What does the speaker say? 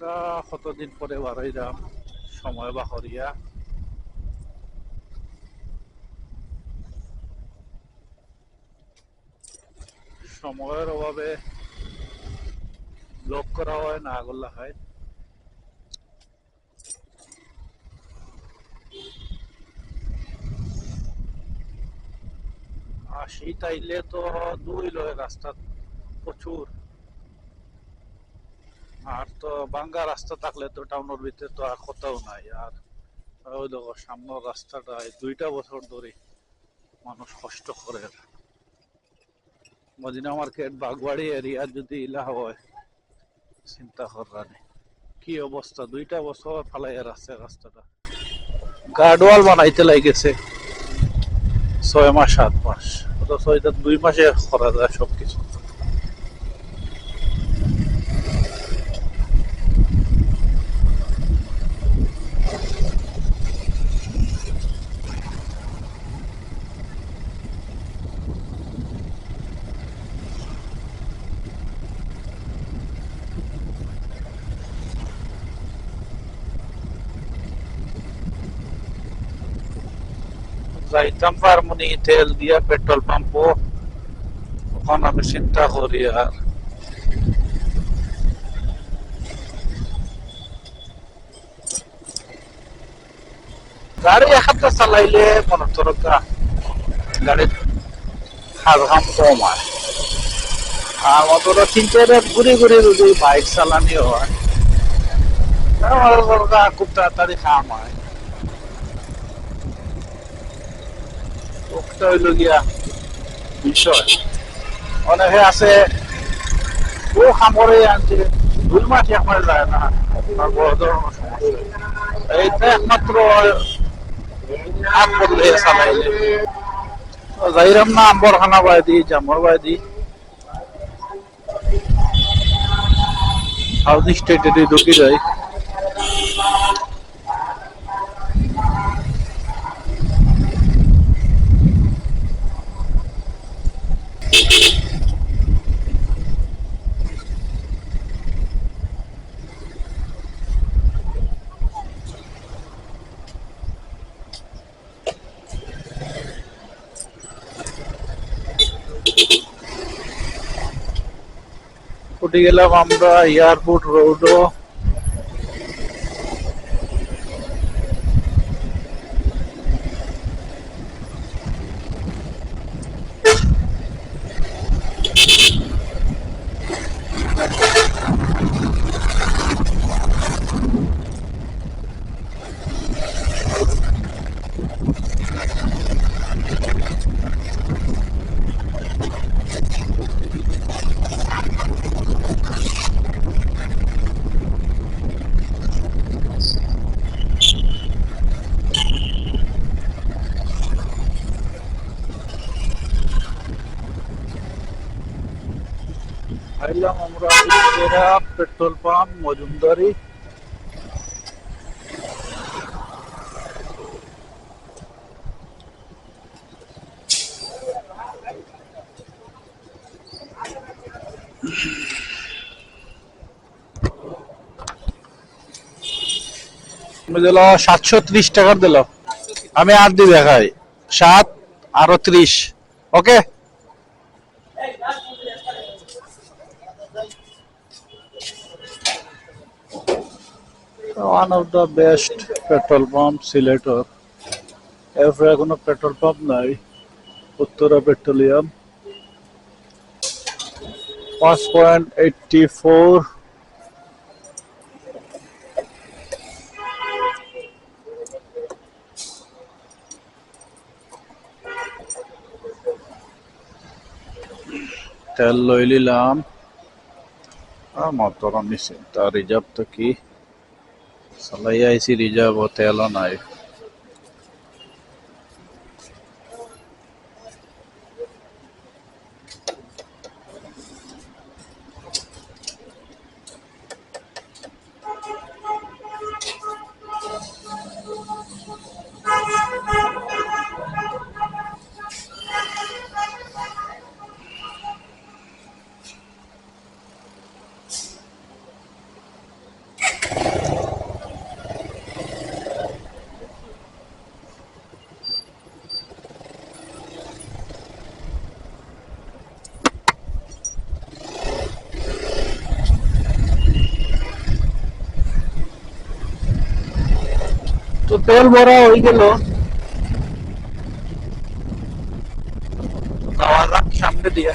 কা কতদিন পরে বাড়াইলাম সময় বা হরিয়া সময়ের অভাবে ব্লক করা হয় না আগল্লা হয়। আর শীত আইলে তো দুই লয় রাস্তা প্রচুর। আর তো বাঙ্গা রাস্তা থাকলে তো টাউনের ভিতরে তো আর কোথাও নাই। আর ওই দেখো, সামনের রাস্তাটা দুইটা বছর ধরে মানুষ কষ্ট করে। মদিনা মার্কেট, বাগবাড়ি এরিয়া যদি ইলা হয়, চিন্তা করার নেই। কি অবস্থা? দুইটা বছর ফালাইয়া রাস্তা রাস্তাটা। গার্ডওয়াল বানাইতে লাগেছে। ছয় মাস, সাত মাস। অথচ এটা দুই মাসে করা যায় সবকিছু। যাইতাম পারমনি তেল দিয়া পেট্রোল পাম্পও তখন আমি চিন্তা করি আর। গাড়ি একটা চালাইলে মনে তরকা গাড়ির হারহাম কম আর অতটা তিন চার ঘুরে ঘুরে যদি বাইক চালানি হয় খুব তাড়াতাড়ি খাম হয়। ওটা হইল বিষয়। অনেকে আছে, ও খামরে আনছে দুই মাস একবার যায় না আপনার বড় সমস্যা। এইটা একমাত্র হাত বদলে চালাইলে যাইরাম না আম্বর খানা বাদি জামর বাদি হাউজিং স্টেটে ঢুকি যায়। উঠে গেলাম আমরা এয়ারপোর্ট রোডও আইলাম আমরা পেট্রোল পাম্প, মজুমদারি। দিল সাতশো ত্রিশ টাকার দিল। আমি আর দি দেখাই সাত আরও ত্রিশ। ওকে? One of the best petrol pump সিলেটর এরপরে কোনো পেট্রোল পাম্প নাই। উত্তরা পেট্রোলিয়াম পাঁচ পয়েন্ট এইটটি ফোর। তেল লই নিলাম। আর মতর নিছে রিজার্ভ তো কি? চালাই আইছি রিজার্ভ তেলও নাই তেল ভরা হয়ে গেল। যাওয়া যাক সামনে দিয়ে।